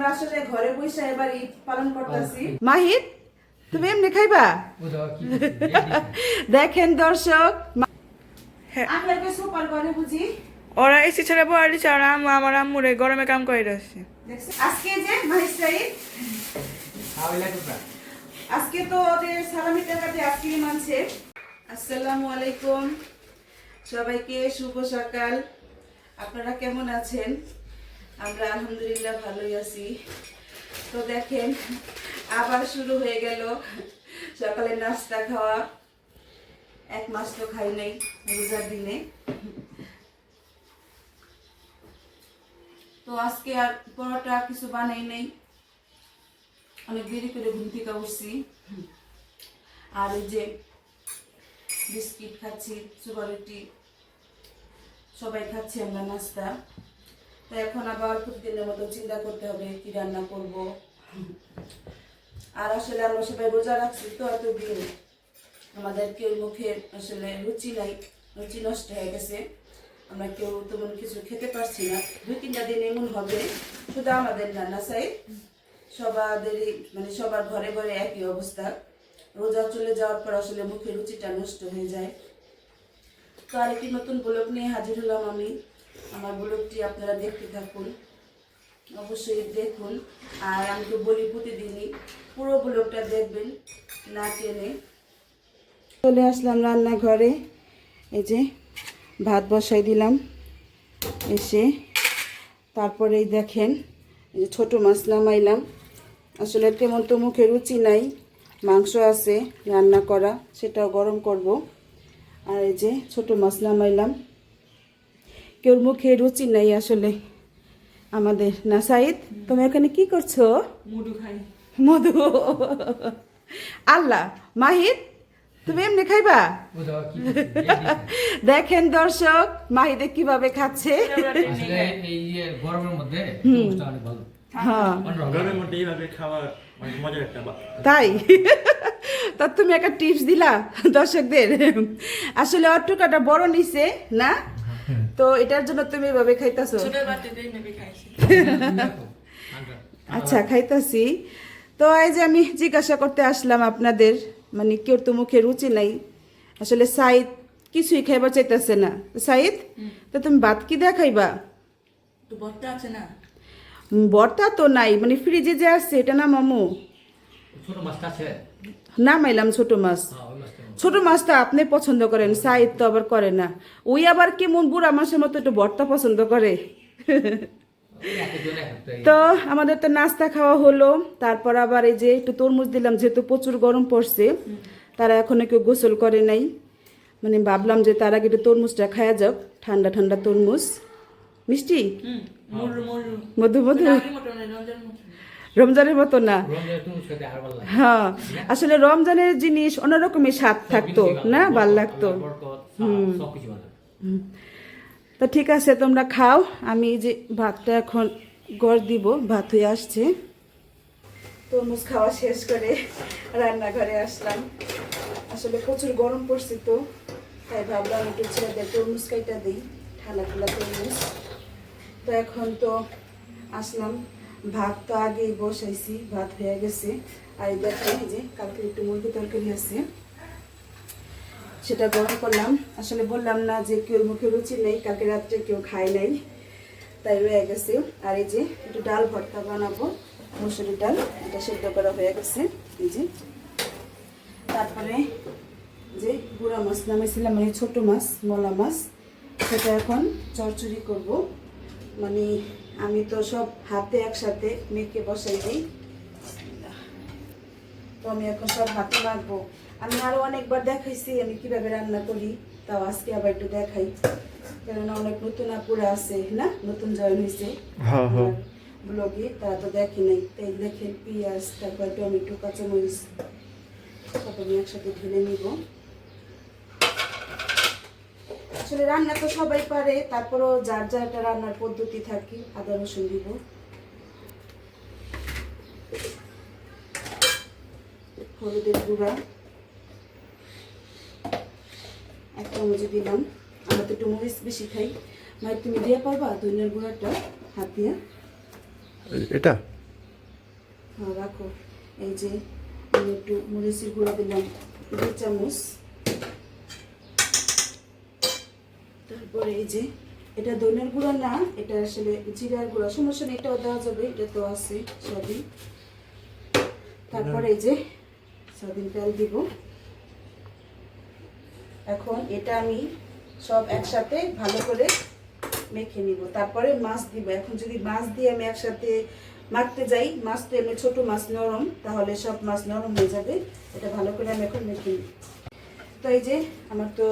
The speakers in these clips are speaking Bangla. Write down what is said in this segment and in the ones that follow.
আমরা আসলে ঘরে বসে এবার ঈদ পালন করতেছি। মাহিদ তুমি এমনি খাইবা? দেখেন দর্শক আপনাকে সুপার করে বুঝি। ওরা এসি ছেড়ে বয়ালি চার আমার আম্মুরে গরমে কাম করে আসছে। দেখছি আজকে যে মাহিদ সাইদ আজকে তো ওদের সালামি টাকাতে আইসক্রিম আনছে আসসালামু আলাইকুম। সবাইকে শুভ সকাল। আপনারা কেমন আছেন? আমরা আলহামদুলিল্লাহ ভালোই আছি। তো দেখেন, আবার শুরু হয়ে গেল সকালে নাস্তা খাওয়া। এক মাস তো খাই নাই, রোজার দিনে। তো আজকে আর পরোটা কিছু বানাই নাই। অনেক দেরি করে ঘুম থেকে উঠছি। আর এই যে বিস্কিট খাচ্ছি সুগার রুটি সবাই খাচ্ছি আমরা নাস্তা। তো এখন আবার প্রতিদিনের মতো চিন্তা করতে হবে কি রান্না করব। আর আসলে আমরা সবাই রোজা রাখছি, তো এতদিন আমাদের কেউ মুখে আসলে রুচি নাই, রুচি নষ্ট হয়ে গেছে। আমরা কেউ তেমন কিছু খেতে পারছি না। দুই তিনটা দিন এমন হবে, শুধু আমাদের না না সাই, সবাদেরই মানে সবার ঘরে ঘরে একই অবস্থা। রোজা চলে যাওয়ার পর আসলে মুখের রুচিটা নষ্ট হয়ে যায়। তো আরেকটি নতুন ব্লগ নিয়ে হাজির হলাম আমি। আমার ব্লগটি আপনারা দেখতে থাকুন। অবশ্যই দেখুন। আর আমি তো বলি প্রতিদিনই, পুরো ব্লগটা দেখবেন না টেনে। চলে আসলাম রান্নাঘরে। এই যে ভাত বসাই দিলাম। এসে তারপরেই দেখেন, এই যে ছোটো মাছ নামাইলাম। আসলে তেমন তো মুখে রুচি নাই, মাংস আছে, রান্না করা, সেটাও গরম করব। আর এই যে ছোটো মাছ নামাইলাম। কেউর মুখে রুচি নাই আসলে আমাদের। না সাইদ তুমি ওখানে কি করছ? মুডু খাই। মধু? আল্লাহ মাহিদ তুমি এমনি খাইবা? দেখেন দর্শক মাহিদে কীভাবে খাচ্ছে। হ্যাঁ। তাই? তা তুমি একটা টিপস দিলা দর্শকদের। আসলে অট্টুকাটা বড় নিছে না? তো এটার জন্য তুমি এভাবে খাইতাছো? আচ্ছা খাইতাছি। তো এই যে আমি জিজ্ঞাসা করতে আসলাম আপনাদের মানে কেউ তো মুখে রুচি নাই। আসলে সাইদ কিছুই খাইবার চাইতেছে না। সাইদ তো তুমি ভাত কি দেয়া খাইবা? বর্তা আছে না? উম, তো নাই মানে ফ্রিজে যে আসছে এটা না মামু? না মাইলাম ছোট মাছ। ছোট মাছটা আপনি পছন্দ করেন সাইদ তো আবার করে না। ওই আবার কি কেমন বুড়া মাছের মতো একটু ভর্তা পছন্দ করে? তো আমাদের তো নাস্তা খাওয়া হলো তারপর আবার এই যে একটু তরমুজ দিলাম যেহেতু প্রচুর গরম পড়ছে তারা এখনও কেউ গোসল করে নাই। মানে ভাবলাম যে তার আগে একটু তরমুজটা খাওয়া যাক ঠান্ডা ঠান্ডা তরমুজ। মিষ্টি? মধু মধু। রমজানের মতো না। হ্যাঁ আসলে রমজানের জিনিস অন্যরকমই স্বাদ থাকতো না? ভালো। লাগতো। ভালো। তো ঠিক আছে তোমরা খাও। আমি যে ভাতটা এখন গড় দিব ভাত হয়ে আসছে। তরমুজ খাওয়া শেষ করে রান্নাঘরে আসলাম। আসলে প্রচুর গরম পড়ছে তো তাই ভাবলাম একটু ছেলেদের তরমুজ কাইটা দিই ঠান্ডা ঠান্ডা তরমুজ। তো এখন তো আসলাম। ভাত তো আগেই বসাইছি, ভাত হয়ে গেছে। আর দেখেন যে, কালকে একটু মুরগি তরকারি আছে। সেটা গরম করলাম। আসলে বললাম না যে কেউ মুখে রুচি নেই, কালকে রাত্রে কেউ খায় নাই। তাই রয়ে গেছে। আর এই যে, একটু ডাল ভর্তা বানাবো, মুসুরির ডাল, এটা সেদ্ধ করা হয়ে গেছে। এই যে, তারপরে যে গুঁড়া মাছ নামাইছিলাম মানে ছোট মাছ, মলা মাছ, সেটা এখন চরচড়ি করব। মানে আমি তো সব হাতে একসাথে মেখে বসাই দিই। তো আমি এখন সব হাতে মাখবো। আমি আরও অনেকবার দেখাইছি আমি কীভাবে রান্না করি তাও আজকে আবার একটু দেখাই। কেননা অনেক নতুন আপুরা আছে না? নতুন জয়েন হয়েছে ব্লগে তারা তো দেখে নাই। তাই দেখেন পেঁয়াজ তারপর টমেটো কাঁচামরিচ সব আমি একসাথে ঢেলে নিব। আসলে রান্না তো সবাই পারে তারপরও যার যার একটা রান্নার পদ্ধতি থাকে আদা রসুন দিব। হলুদের গুঁড়া। এক চামচ দিলাম। আমরা তো একটু মরিচ বেশি খাই। ভাই তুমি দিয়ে পারবা ধনিয়ার গুঁড়াটা হাত দিয়ে? এটা? হ্যাঁ রাখো। এই যে আমি একটু মরিচের গুঁড়া দিলাম। দুই চামচ। তারপরে এই যে, এটা দইনের গুঁড়া না, এটা আসলে জিরার গুঁড়া। সমস্যা নেই এটাও দেওয়া যাবে, এটা তো আছে সবই তারপরে এই যে সয়াবিন তেল দিব। এখন এটা আমি সব একসাথে ভালো করে মেখে নিব। তারপরে মাছ দিব। এখন যদি মাছ দিয়ে আমি একসাথে মাখতে যাই, মাছ তো এমনি ছোটো মাছ, নরম, তাহলে সব মাছ নরম হয়ে যাবে। এটা ভালো করে আমি এখন মেখে নিব তো এই যে, আমার তো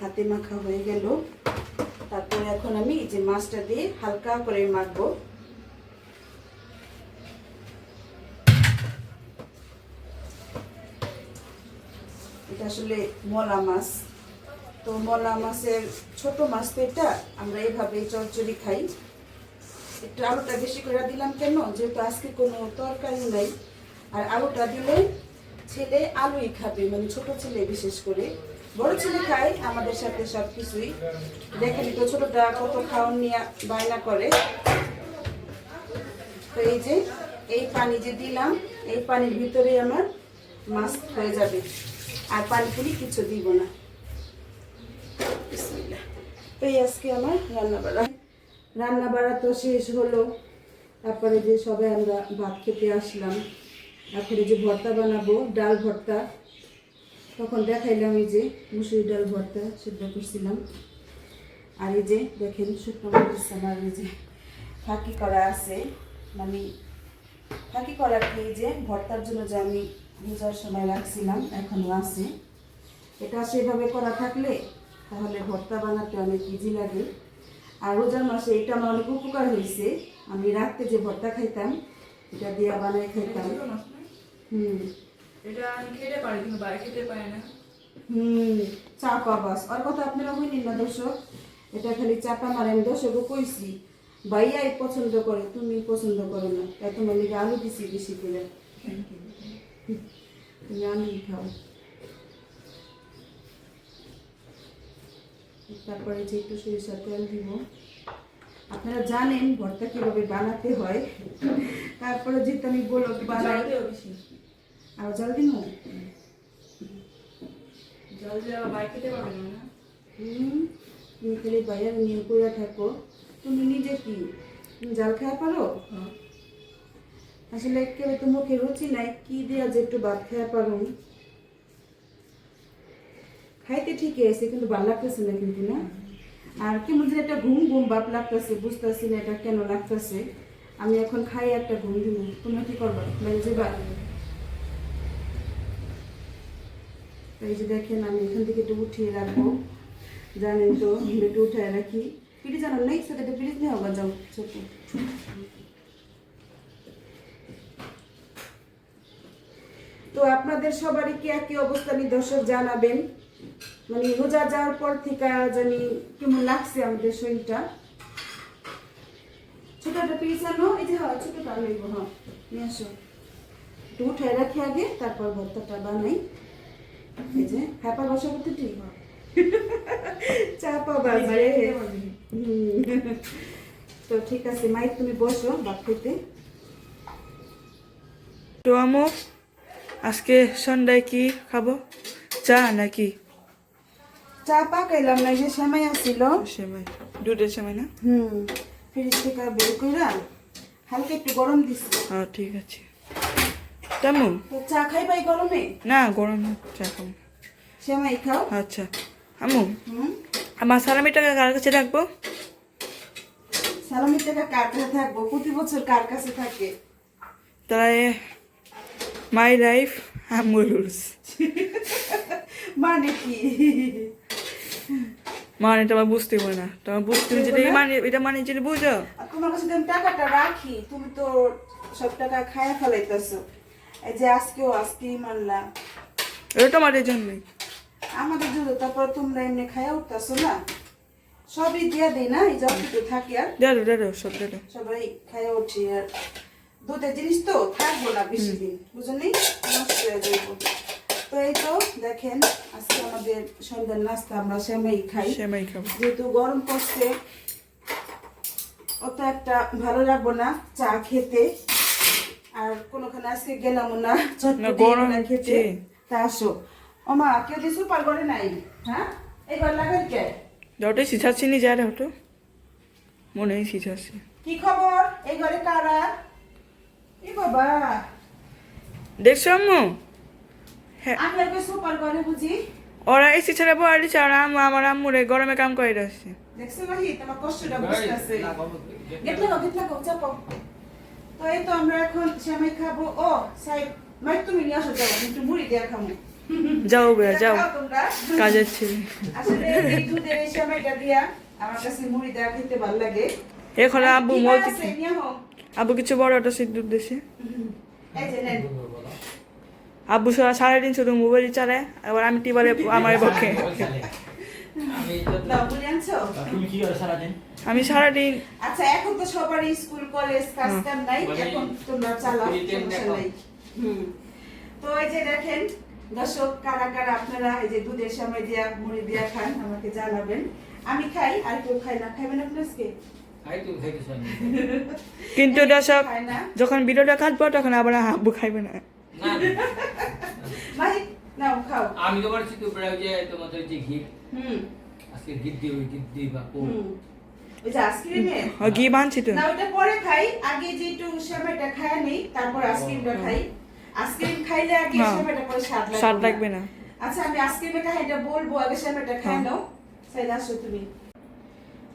হাতে মাখা হয়ে গেল। তারপরে এখন আমি এই যে মাছটা দিয়ে হালকা করে মাখবো। এটা আসলে মলা মাছ। তো মলা মাছের ছোট মাছ তো এটা, আমরা এইভাবে চচ্চড়ি খাই। একটু আলুটা বেশি করে দিলাম কেন? যেহেতু আজকে কোনো তরকারি নাই। আর আলুটা দিলে ছেলে আলুই খাবে মানে ছোট ছেলে বিশেষ করে। বড় ছেলে খায়, আমাদের সাথে সব কিছুই দেখেনি তো ছোটটা কত খাওয়ান নিয়ে বায়না করে। তো এই যে, এই পানি যে দিলাম, এই পানির ভিতরে আমার মাছ হয়ে যাবে। আর পানি পুরি কিছু দিব না। তো এই আজকে আমার রান্না বাড়া রান্না বাড়া তো শেষ হলো। তারপরে যে সবাই আমরা ভাত খেতে আসলাম তারপরে যে ভর্তা বানাবো, ডাল ভর্তা। তখন দেখাইলাম এই যে মুসুরি ডাল ভর্তা সেদ্ধ করছিলাম। আর এই যে দেখেন শুকনো মরিচ এই যে ফাঁকি করা আছে। মানে ফাঁকি করা কি যে ভর্তার জন্য যে আমি ভেজার সময় রাখছিলাম, এখনও আছে। এটা সেভাবে করা থাকলে তাহলে ভর্তা বানাতে অনেক ইজি লাগে। আর রোজার মাসে এটা আমার অনেক উপকার হয়েছে। আমি রাখতে যে ভর্তা খাইতাম, এটা দিয়ে বানাই খাইতাম। হুম। এটা খেতে পারি কিন্তু বাইরে খেতে পারি না। হুম চাপা বাস আর কথা আপনারা হইলেন না দর্শক এটা খালি চাপা মারেন। দর্শকও কইছি ভাইয়াই পছন্দ করে তুমি পছন্দ করো না। তাই তোমার লিগে আলু দিছি বেশি করে। তুমি আলুই খাও। তারপরে যে একটু সরিষার তেল দিব। আপনারা জানেন ভর্তা কীভাবে বানাতে হয়। তারপরে যেহেতু আমি বলো বানাই। আর জল দিব? জল আবার বাইরে খেতে পারবে না হুম, তুমি খালি বাইরে নিয়ে করে থাকো। তুমি নিজে কি? জাল খাওয়া পারো? আসলে কেউ তো মুখে রুচি নাই কি দেওয়া যে একটু ভাত খাওয়া পারো? খাইতে ঠিকই আছে কিন্তু ভালো লাগতেছে না কিন্তু না? আর কেমন যেন একটা ঘুম ঘুম বাপ লাগতেছে বুঝতেছি না এটা কেন লাগতেছে। আমি এখন খাই একটা ঘুম দিব তোমরা কি করবা? বাইরে যাবা তো এই যে দেখেন, আমি এখান থেকে একটু উঠিয়ে রাখব। জানেন তো একটু উঠিয়ে রাখি। পিঠে জানার নেই সাথে একটা পিঠে নিয়ে আবার যাও ছোট। তো আপনাদের সবারই কি একই অবস্থা নিয়ে দর্শক জানাবেন। মানে রোজা যাওয়ার পর থেকে জানি কেমন লাগছে আমাদের শরীরটা। ছোট একটা পিস আনো, এই যে, হয় ছোটটা লইব হ্যাঁ নিয়ে আসো। একটু উঠে রাখি আগে, তারপর ভর্তাটা বানাই। এই যে হ্যাপা বসা করতে ঠিক চাপা বাজে। তো ঠিক আছে মাই তুমি বসো খেতে তো আমু আজকে সন্ধ্যায় কি খাব? চা নাকি? চা পাকাইলাম না যে সেমাই আসছিল সেমাই দুধের সেমাই না? হুম ফ্রিজ থেকে বের কইরা হালকা একটু গরম দিছি। হ্যাঁ ঠিক আছে। তেমন চা খাইবাই গরমে? না গরম চা খাব। সেমাই খাও। আচ্ছা আমু আমার সালামিটাকে কার কাছে রাখব সালামির টাকা কার কাছে থাকব? প্রতি বছর কার কাছে থাকে? তাহলে মাই লাইফ আমুর রুলস। মানে কি? মানে তোমার বুঝতে পারে না। তোমার বুঝতে যেটা? মানে এটা মানে যেটা বুঝো। তোমার কাছে আমি টাকাটা রাখি তুমি তো সব টাকা খায়া ফেলাইতেছো। এই যে আজকেও আজকেই মানলাম। এটা তোমাদের জন্যই আমাদের জন্য তারপর তোমরা এমনি খায়া উঠতেছো না? সবই দিয়া দেই না এই যতটুকু থাকে আর। দাঁড়ো দাঁড়ো সব দাঁড়ো সবাই খায়া উঠি আর। দুধের জিনিস তো থাকব না বেশি দিন বুঝলি নষ্ট হয়ে যাব তো এই তো দেখেন আজকে আমাদের সন্ধ্যার নাস্তা আমরা সেমাই খাই। সেমাই খাব। যেহেতু গরম পড়ছে অত একটা ভালো লাগবো না চা খেতে। আর কোনোখানে আজকে গেলাম না চটপটি খেতে। তা আসো। ওমা কেউ দিয়ে সুপার করে নাই হ্যাঁ? এবার লাগাই কে? যতই শিছাচ্ছি নি যা রে হতো মনে হয় শিছাচ্ছি কি খবর? এই ঘরে কারা? এ বাবা। দেখছ আম্মু? হ্যাঁ। আমি আর কে সুপার করে বুঝি? ওরা এসি ছেড়ে বলে আর আম্মু আমার আম্মুরে গরমে কাম করে আসছে। দেখছ মাহি তোমার কষ্টটা বুঝতেছে। গেট লাগাও চাপো তো এই তো আমরা এখন খাব ও সাই মাই তুমি নিয়ে আসো যাও একটু মুড়ি দিয়ে খাব যাও বেয়া যাও কাজের ছেলে আসলে এই দুধের এই দিয়া আমার কাছে মুড়ি দেওয়া খেতে ভালো লাগে এখন আব্বু মলতে? নিয়ে হও। আব্বু কিছু বড় একটা সিদ্ধুর দেশে এই যে নেন। আব্বু সারা সারাদিন শুধু মোবাইল চালায় এবার আমি টিবারে আমার পক্ষে আমি আনছো? তুমি কি করো সারাদিন আমি সারাদিন আচ্ছা এখন তো সবারই স্কুল কলেজ কাজ কাম নাই এখন তোমরা চালাও। হুম। তো এই যে দেখেন দর্শক কারা কারা আপনারা এই যে দুধের সময় দিয়া মুড়ি দিয়া খান আমাকে জানাবেন। আমি খাই আর কেউ খাই না। খাইবেন আপনি আজকে? খাই তুমি খাইতেছ আমি কিন্তু দর্শক যখন ভিডিওটা কাটবো তখন আবার আব্বু খাইবে না। না ভাই নাও খাও। আমি প্রায় যে তোমাদের যে গিট হুম। আজকে গিট দিয়ে গিট দিয়ে বা ওই যে আইসক্রিমের? ঘি বানছি তো। না ওটা পরে খাই। আগে যে একটু সেমাইটা খায় নেই তারপর আইসক্রিমটা খাই। আইসক্রিম খাইলে আগে হ্যাঁ। সেমাইটা পরে স্বাদ লাগবে স্বাদ লাগবে না। আচ্ছা আমি আইসক্রিমের কাহিনীটা বলব আগে সেমাইটা খাই হ্যাঁ। নাও। সাইড আসো তুমি।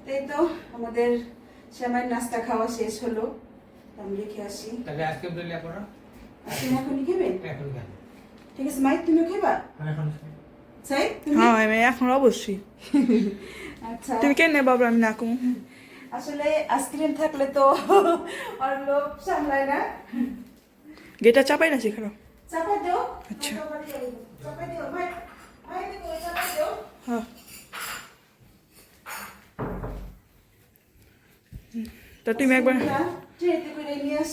এই তো আমাদের সেমাইয়ের নাস্তা খাওয়া শেষ হলো। আমি রেখে আসি। তাহলে আজকে খেবেন এখন ঠিক আছে মাইক তুমি খেবা আমি এখন সাই হ্যাঁ আমি এখন অবশ্যই। তুমি কেন বাবু আমি না কমু? আসলে আইসক্রিম থাকলে তো আর লোভ সামলায় না। গেটা চাপাই না সেখানে? চাপা দিও। আচ্ছা। চাপা দিও। ভাই ভাই দেখো চাপা দিও। হ্যাঁ। তা তুমি একবার ট্রেতে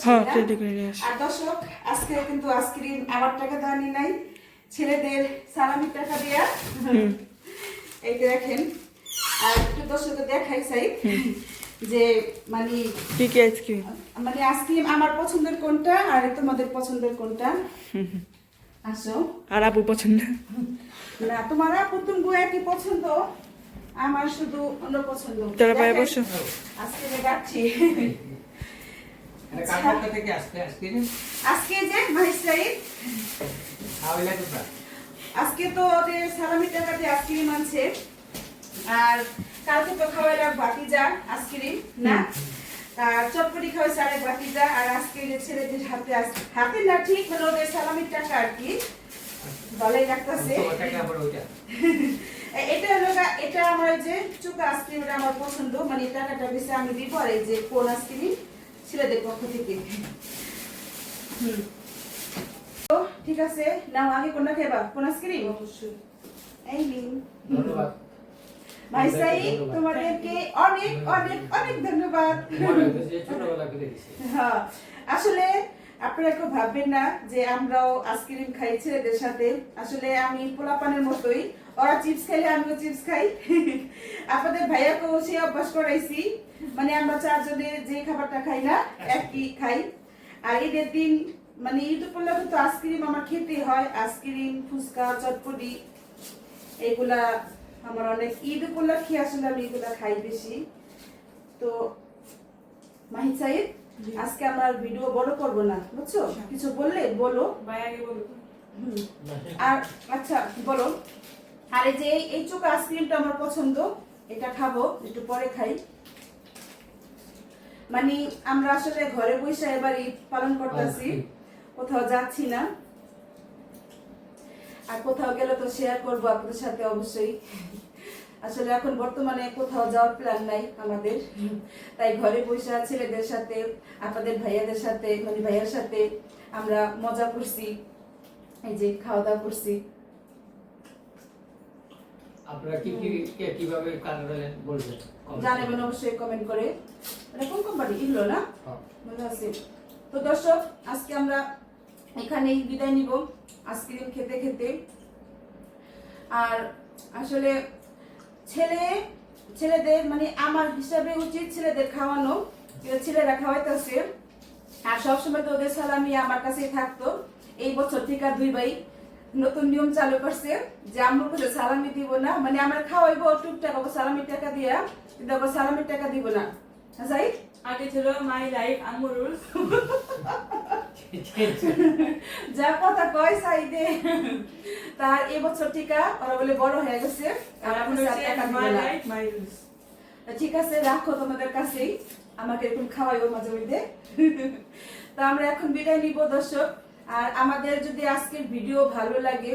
হ্যাঁ? রেডি করে নিয়ে আসো আর দর্শক আজকে কিন্তু আইসক্রিম আমার টাকা দেওয়ানি নাই। ছেলেদের সালামির টাকা দেয়া। এই দেখেন আর একটু দেখাই চাই যে মানে কি কি আইসক্রিম মানে আইসক্রিম আমার পছন্দের কোনটা আর তোমাদের পছন্দের কোনটা? আসো। আর আপু পছন্দ? না তোমার একই পছন্দ আমার শুধু অন্য পছন্দ। তোরা পায়ে বসো। আজকে যে যাচ্ছি। এটা কার আজকে? আজকে যে মাহিসাই খাওয়াই আজকে তো ওদের সালামি টাকাতে আইসক্রিম আনছে। আর কালকে তো খাওয়াইলাম বাতিজা আইসক্রিম না? আর চটপটি খাওয়াইছে আরেক বাতিজা আর আজকে ছেলেদের হাতে হাতে না ঠিক হলো ওদের সালামির টাকা আর কি। ওইটা? এ- এটা হলো এটা আমার যে চুকা আইসক্রিমটা আমার পছন্দ। মানে টাকাটা বেশি আমি দিব আর এই যে কোন আইসক্রিম ছেলেদের পক্ষ থেকে। হুম। ঠিক আছে নাও আগে কোনটা খেবা কোন আইসক্রিম? অবশ্যই। এই নিন। ধন্যবাদ। ভাই সাই তোমাদেরকে অনেক অনেক অনেক ধন্যবাদ। হ্যাঁ আসলে আপনারা কেউ ভাববেন না যে আমরাও আইসক্রিম খাই ছেলেদের সাথে। আসলে আমি পোলাপানের মতোই ওরা চিপস খাইলে আমিও চিপস খাই। আপনাদের ভাইয়াকেও সেই অভ্যাস করাইছি। মানে আমরা চারজনে যে খাবারটা খাই না একই খাই। আর ঈদের দিন মানে ঈদ উপলক্ষে তো আইসক্রিম আমার খেতে হয়। আইসক্রিম ফুচকা চটপটি এগুলা আমার অনেক ঈদ উপলক্ষে আসলে আমি এগুলা খাই বেশি। তো মাহিদ সাহেব আজকে আমরা ভিডিও বড় করব না বুঝছ? কিছু বললে বলো। আর আচ্ছা বলো। আর এই যে এই- এই চোখ আইসক্রিমটা আমার পছন্দ এটা খাব একটু পরে খাই। মানে আমরা আসলে ঘরে বসে এবার ঈদ পালন করতেছি কোথাও যাচ্ছি না। আর কোথাও গেলে তো শেয়ার করব আপনাদের সাথে অবশ্যই। আসলে এখন বর্তমানে কোথাও যাওয়ার প্ল্যান নাই আমাদের। তাই ঘরে বসে ছেলেদের সাথে আপনাদের ভাইয়াদের সাথে মানে ভাইয়ার সাথে আমরা মজা করছি এই যে খাওয়া দাওয়া করছি। আপনারা কি কি কীভাবে করেন বলবেন? জানাবেন অবশ্যই কমেন্ট করে। এটা কোন কোম্পানি ইল্লো না? হ্যাঁ। মনে আছে। তো দর্শক আজকে আমরা এখানেই বিদায় নিব। আইসক্রিম খেতে খেতে। আর আসলে ছেলে ছেলেদের মানে আমার হিসাবে উচিত ছেলেদের খাওয়ানো। ছেলেরা খাওয়াইতেছে। আর সবসময় তো ওদের সালামি আমার কাছেই থাকতো। এই বছর থেকে দুই ভাই নতুন নিয়ম চালু করছে যে আম্মুর কাছে সালামি দিব না। মানে আমার খাওয়াইবো টুকটাক আবার সালামির টাকা দিয়া কিন্তু আবার সালামির টাকা দিব না। হ্যাঁ, যাই আগে ছিল মাই লাইফ আম্মু রুলস। যা কথা কয় সাইডে তার এই বছর টিকা ওরা বলে বড় হয়ে গেছে। আর ঠিক আছে রাখো তোমাদের কাছেই। আমাকে এরকম খাওয়াইও মাঝে মধ্যে তো আমরা এখন বিদায় নিব দর্শক। আর আমাদের যদি আজকের ভিডিও ভালো লাগে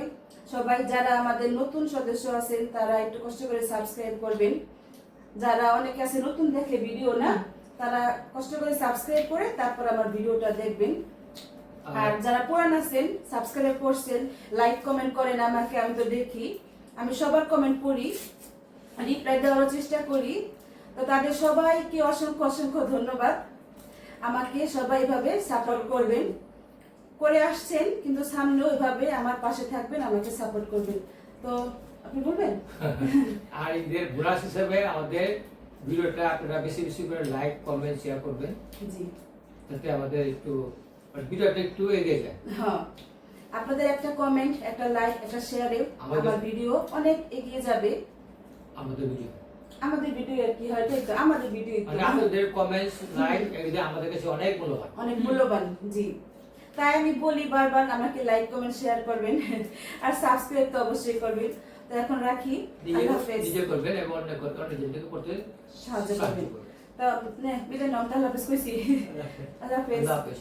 সবাই যারা আমাদের নতুন সদস্য আছেন তারা একটু কষ্ট করে সাবস্ক্রাইব করবেন। যারা অনেকে আছে নতুন দেখে ভিডিও না তারা কষ্ট করে সাবস্ক্রাইব করে তারপর আমার ভিডিওটা দেখবেন। আর যারা পুরান আছেন সাবস্ক্রাইব করছেন লাইক কমেন্ট করেন আমাকে আমি তো দেখি। আমি সবার কমেন্ট পড়ি রিপ্লাই দেওয়ার চেষ্টা করি। তো তাদের সবাইকে অসংখ্য অসংখ্য ধন্যবাদ। আমাকে সবাই এভাবে সাপোর্ট করবেন। করে আসছেন কিন্তু সামনে এভাবে আমার পাশে থাকবেন আমাকে সাপোর্ট করবেন। তো আপনি বলবেন? আর ঈদের বোনাস হিসেবে আমাদের ভিডিওটা আপনারা বেশি বেশি করে লাইক কমেন্ট শেয়ার করবেন। জি। যাতে আমাদের একটু ভিডিওটা একটু এগিয়ে যায়। হ্যাঁ। আপনাদের একটা কমেন্ট একটা লাইক একটা শেয়ারে আমাদের- আমার ভিডিও অনেক এগিয়ে যাবে। আমাদের ভিডিও আমাদের ভিডিও আর কি হয় তো আমাদের ভিডিও মানে আপনাদের কমেন্টস লাইক এগুলো আমাদের কাছে অনেক মূল্যবান। অনেক মূল্যবান জি। তাই আমি বলি বারবার আমাকে লাইক কমেন্ট শেয়ার করবেন। আর সাবস্ক্রাইব তো অবশ্যই করবেন। তো এখন রাখি। আল্লাহ হাফেজ। নিজে করবেন এবং অন্য অন্যজনকে করতে সাহায্য করবেন। তো বিদায় নাম আল্লাহ হাফেজ কইছি আল্লাহ হাফেজ।